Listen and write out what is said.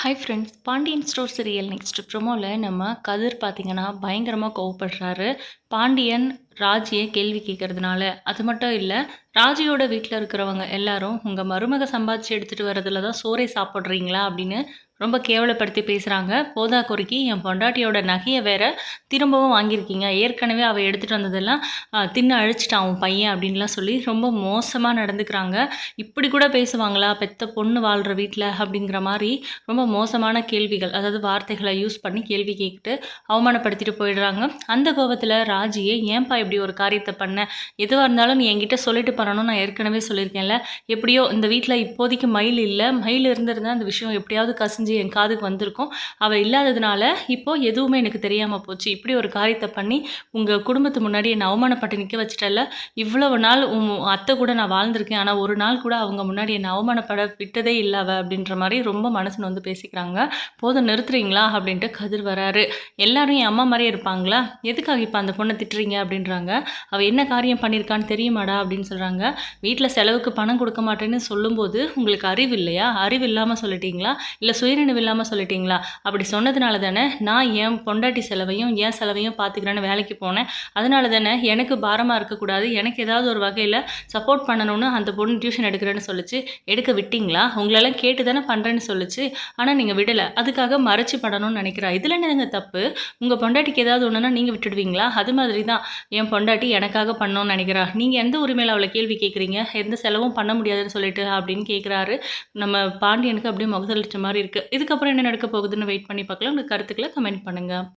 Hi friends Pandian store serial next ப்ரொமோவில் நம்ம கதிர் பார்த்தீங்கன்னா பயங்கரமாக கோவப்படுறாரு. பாண்டியன் ராஜியை கேள்வி கேட்கறதுனால. அது மட்டும் இல்லை ராஜியோட வீட்டில் இருக்கிறவங்க எல்லாரும் உங்கள் மருமக சம்பாதிச்சு எடுத்துகிட்டு வரதுல தான் சோறை சாப்பிட்றீங்களா? அப்படின்னு ரொம்ப கேவலப்படுத்தி பேசுகிறாங்க போதா குறுக்கி என் பொண்டாட்டியோட நகையை வேற திரும்பவும் வாங்கியிருக்கீங்க. ஏற்கனவே அவள் எடுத்துகிட்டு வந்ததெல்லாம் தின்னு அழிச்சிட்டான் அவன் பையன் அப்படின்லாம் சொல்லி ரொம்ப மோசமாக நடந்துக்கிறாங்க. இப்படி கூட பேசுவாங்களா பெத்த பொண்ணு வாழ்கிற வீட்டில் அப்படிங்கிற மாதிரி ரொம்ப மோசமான கேள்விகள் அதாவது வார்த்தைகளை யூஸ் பண்ணி கேள்வி கேட்டு அவமானப்படுத்திட்டு போயிடுறாங்க. அந்த கோபத்தில் ராஜியை ஏன்பா இப்படி ஒரு காரியத்தை பண்ணேன் எதுவாக இருந்தாலும் நீ என்கிட்ட சொல்லிட்டு பண்ணணும் நான் ஏற்கனவே சொல்லியிருக்கேன்ல. எப்படியோ இந்த வீட்டில் இப்போதைக்கு மயில் இல்லை. மயில் இருந்திருந்தா அந்த விஷயம் எப்படியாவது கசிஞ்சு என் காதுக்கு வந்திருக்கும். அவள் இல்லாததுனால இப்போது எதுவுமே எனக்கு தெரியாமல் போச்சு. இப்படி ஒரு காரியத்தை பண்ணி உங்கள் குடும்பத்து முன்னாடி என்னை அவமானப்பட்டு நிற்க வச்சிட்டல இவ்வளவு நாள் உன் அத்தை கூட நான் வாழ்ந்திருக்கேன். ஆனால் ஒரு நாள் கூட அவங்க முன்னாடி என்னை அவமானப்பட விட்டதே இல்லை அப்படின்ற மாதிரி ரொம்ப மனசுன்னு வந்து பேசிக்கிறாங்க. போதும் நிறுத்துறீங்களா அப்படின்ட்டு கதிர் வராரு. எல்லாரும் என் அம்மா மாதிரியே இருப்பாங்களா? எதுக்காக இப்போ அந்த பொண்ணை திட்டுறீங்க அப்படின்றாங்க அவள் என்ன காரியம் பண்ணியிருக்கான்னு தெரியுமாடா அப்படின்னு சொல்கிறாங்க வீட்டில் செலவுக்கு பணம் கொடுக்க மாட்டேன்னு சொல்லும்போது உங்களுக்கு அறிவு இல்லையா? அறிவு இல்லாமல் சொல்லிட்டீங்களா? இல்லை சுயநினைவு இல்லாமல் சொல்லிட்டீங்களா? அப்படி சொன்னதுனால தானே நான் என் பொண்டாட்டி செலவையும் என் செலவையும் பார்த்துக்கிறேன்னு வேலைக்கு போனேன். அதனால தானே எனக்கு பாரமாக இருக்கக்கூடாது. எனக்கு ஏதாவது ஒரு வகையில் சப்போர்ட் பண்ணணும்னு அந்த பொண்ணு டியூஷன் எடுக்கிறேன்னு சொல்லிச்சு. எடுக்க விட்டீங்களா? உங்களெல்லாம் கேட்டு தானே பண்ணுறேன்னு சொல்லிச்சு. ஆனால் நீங்கள் விடலை. அதுக்காக மறைச்சு பண்ணணும்னு நினைக்கிறா. இதில் என்னங்க தப்பு? உங்கள் பொண்டாட்டிக்கு ஏதாவது ஒன்றுனா நீங்கள் விட்டுடுவீங்களா? அது மாதிரி தான் என் பொண்டாட்டி எனக்காக பண்ணணும்னு நினைக்கிறா. நீங்கள் எந்த உரிமையில் அவளை கேள்வி கேட்குறீங்க எந்த செலவும் பண்ண முடியாதுன்னு சொல்லிட்டு அப்படின்னு கேட்குறாரு நம்ம பாண்டியனுக்கு அப்படியே முகசலிச்ச மாதிரி இருக்குது இதுக்கப்புறம் என்ன நடக்க போகுதுன்னு வெயிட் பண்ணி பார்க்கலாம். உங்கள் கருத்துக்களை கமெண்ட் பண்ணுங்கள்